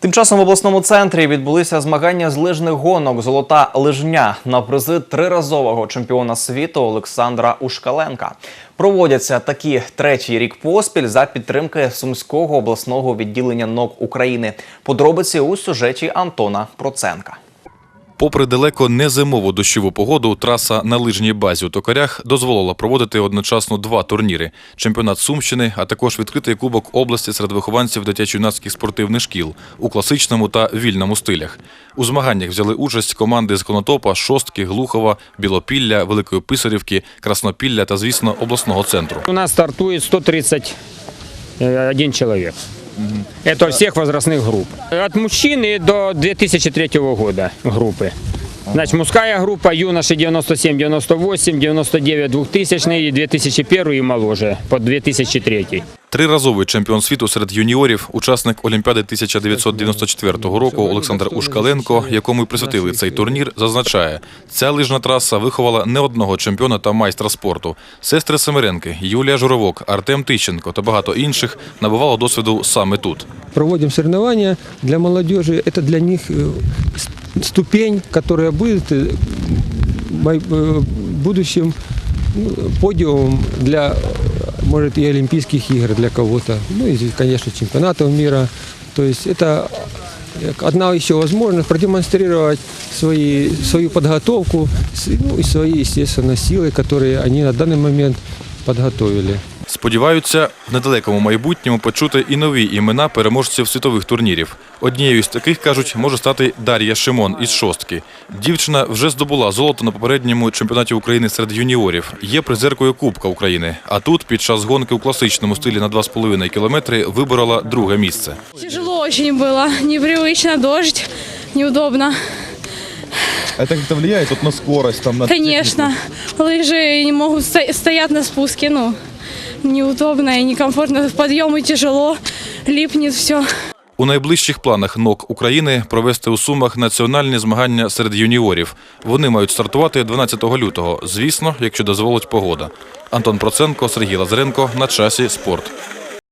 Тим часом в обласному центрі відбулися змагання з лижних гонок Золота лижня на призи триразового чемпіона світу Олександра Ушкаленка. Проводяться такі третій рік поспіль за підтримки Сумського обласного відділення НОК України. Подробиці у сюжеті Антона Проценка. Попри далеко не зимову дощову погоду, траса на лижній базі у Токарях дозволила проводити одночасно два турніри: чемпіонат Сумщини, а також відкритий кубок області серед вихованців дитячо-юнацьких спортивних шкіл у класичному та вільному стилях. У змаганнях взяли участь команди з Конотопа, Шостки, Глухова, Білопілля, Великої Писарівки, Краснопілля та, звісно, обласного центру. У нас стартует 131 человек. Это всех возрастных групп. От мужчины до 2003 года группы. Значит, мужская группа, юноши 97, 98, 99, 2000 и 2001 и моложе, по 2003. Триразовий чемпіон світу серед юніорів, учасник Олімпіади 1994 року Олександр Ушкаленко, якому й присвятили цей турнір, зазначає, ця лижна траса виховала не одного чемпіона та майстра спорту. Сестри Семеренки, Юлія Журовок, Артем Тищенко та багато інших набувало досвіду саме тут. проводим соревнования для молодежи. Это для них э, с- ступень, которая будет э, мой- э, будущим ну, подиумом для, э, может, и Олимпийских игр для кого-то. Ну и, конечно, чемпионатов мира. То есть это э, одна еще возможность продемонстрировать свои, свою подготовку с- ну, и свои, естественно, силы, которые они на данный момент подготовили. Сподіваються, в недалекому майбутньому почути і нові імена переможців світових турнірів. Однією з таких кажуть може стати Дар'я Шимон із шостки. Дівчина вже здобула золото на попередньому чемпіонаті України серед юніорів. Є призеркою Кубка України. А тут під час гонки у класичному стилі на 2,5 кілометри виборола друге місце. Тяжело очень было, непривычно, дождь, неудобно. Это как-то влияет вот на скорость, там, на Конечно, лыжи не могут сто- стоять на спуске, ну, неудобно и некомфортно. Подъемы тяжело, липнет все. У найближчих планах НОК України провести у Сумах національні змагання серед юніорів. Вони мають стартувати 12 лютого. Звісно, якщо дозволить погода. Антон Проценко, Сергій Лазаренко. На часі спорт.